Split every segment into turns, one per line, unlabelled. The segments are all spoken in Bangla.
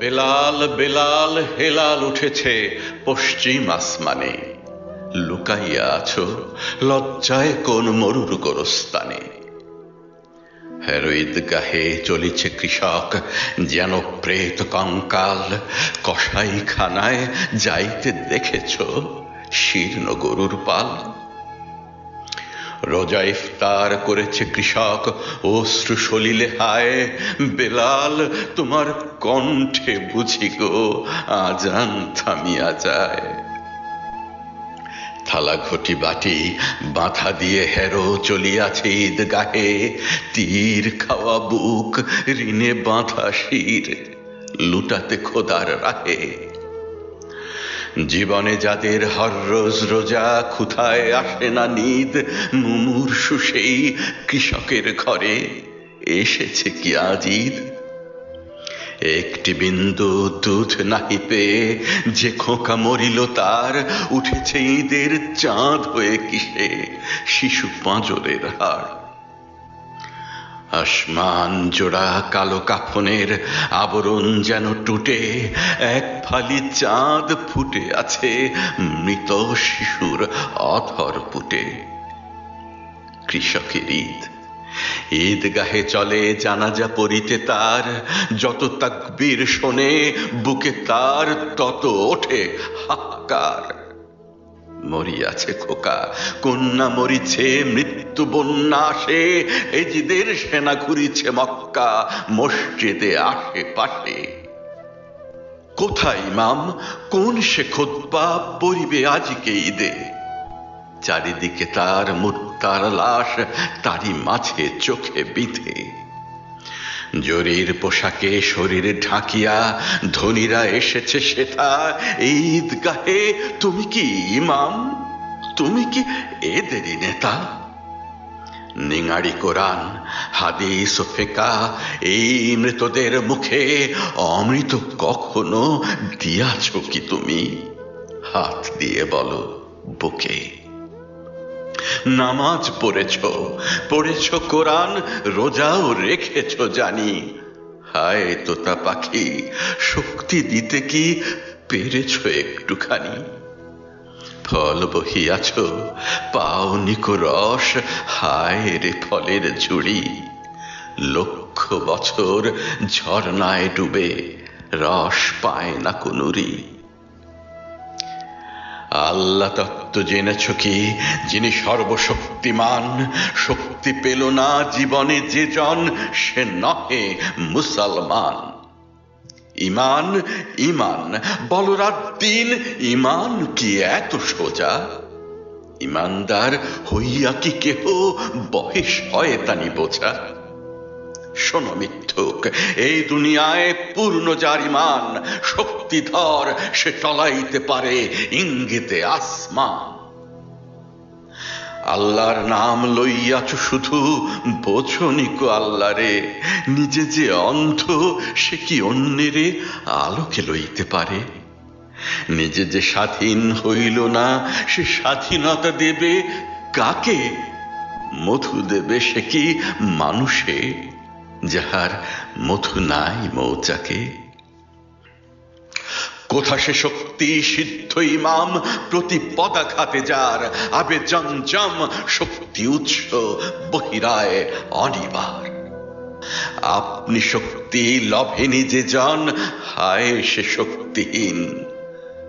বেলাল বেলাল, হেলাল উঠেছে পশ্চিম আসমানে। লুকাইয়া আছো লজ্জায় কোন মরুর গোরস্থানে। হেরোইদ গাহে চলিছে কৃষক, যেন প্রেত কঙ্কাল কসাই খানায় যাইতে দেখেছ শীর্ণ গরুর পাল। রোজা ইফতার করেছে কৃষক। অশ্রু সলিলে হায়, বেলাল, তোমার কণ্ঠে বুঝি গো, আজান থামিয়া যায়। থালা ঘটি বাটি, বাঁধা দিয়ে হেরো চলিয়াছে ঈদ গাহে তীর খাওয়া বুক, ঋণে বাঁধা শির, লুটাতে খোদার রাহে। জীবনে যাদের হর রোজ রোজা খুথায় আসে না নিদ, মুমূর্ষু সেই কৃষকের ঘরে এসেছে কি আজিদ একটি বিন্দু দুধ নাহি পেয়ে যে খোকা মরিল তার, উঠেছে ঈদের চাঁদ হয়ে কিসে? শিশু পাঁজরের হাড় আসমান জোড়া কালো কাফনের আবরণ যেন টুটে, এক ফালি চাঁদ ফুটে আছে মৃত শিশুর অথর পুটে। কৃষকের ঈদ। ঈদ গাহে চলে জানাজা পড়িতে তার, যত তাকবীর শোনে বুকে তার তত ওঠে হাহাকার। মরিয়াছে খোকা। কন্যা মরিছে, মৃত্যু বন্যা আসে, এজিদের সেনা ঘুরিছে মক্কা, মসজিদে আশে পাশে কোথায় ইমাম? কোন সে খোদবা পরিবে আজকে ঈদে? চারিদিকে তার মুক্তার লাশ, তারই মাঝে চোখে বিঁধে। জরির পোশাকে শরীরে ঢাকিয়া ধনীরা এসেছে সেথা ঈদ গাহে তুমি কি ইমাম? তুমি কি এদেরই নেতা? নিঙাড়ি কোরআন, হাদিস ফেকা, এই মৃতদের মুখে অমৃত কখনো দিয়াছ কি তুমি? হাত দিয়ে বলো, বুকে। নামাজ পড়েছ। পড়েছ কোরআন, রোজাও রেখেছ জানি। হায় তোতা পাখি, শক্তি দিতে কি পেরেছ একটুখানি? ফল বহিয়াছ, পাও নিকো রস হায় রে ফলের ঝুড়ি। লক্ষ বছর ঝর্ণায় ডুবে, রস পায় না কোনুরি। আল্লাহ তত্ত্ব জেনেছ কি? যিনি সর্বশক্তিমান, শক্তি পেল না জীবনে যে জন, সে নহে মুসলমান। ইমান ইমান বলরাত দিন, ইমান কি এত সোজা? ইমানদার হইয়া কি কেহ বহে শয়তানি বোঝা? শোনো মিথ্যুক, এই দুনিয়ায় পূর্ণ যার ইমান, শক্তিধর সে টলাইতে পারে ইঙ্গিতে আসমান। আল্লাহর নাম লইয়াছ শুধু বোঝনিকো আল্লাহ রে নিজে যে অন্ধ সে কি অন্যেরে আলোকে লইতে পারে? নিজে যে স্বাধীন হইল না সে স্বাধীনতা দেবে কাকে? মধু দেবে সে কি মানুষে? যাহার মধু নাই মৌচাকে। কোথা সে শক্তি সিদ্ধ ইমাম প্রতি পদাঘাতে যার? আবে জমজম শক্তি উৎস বহিরায় অনিবার। আপনি শক্তি লভে নিজে জন, হায় সে শক্তিহীন।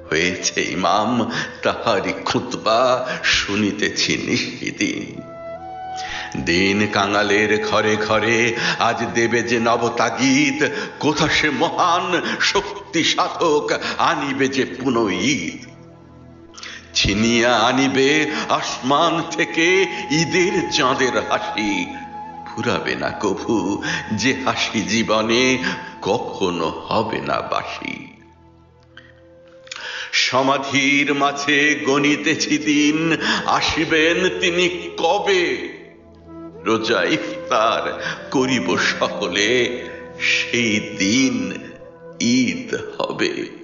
হয়েছে ইমাম তাহারি খুতবা, শুনিতেছি নিশিদিন দিন কাঙালের ঘরে ঘরে আজ দেবে যে নবতাগীত। কোথা সে মহান শক্তি সাধক আনিবে যে পুনঃ ঈদ ছিনিয়া আনিবে আসমান থেকে ঈদের চাঁদের হাসি। ফুরাবে না কভু যে হাসি জীবনে, কখনো হবে না বাসি সমাধির মাঝে গণিতেছি দিন, আসিবেন তিনি কবে? রোজা ইফতার করিব সকলে সেই দিন ঈদ হবে।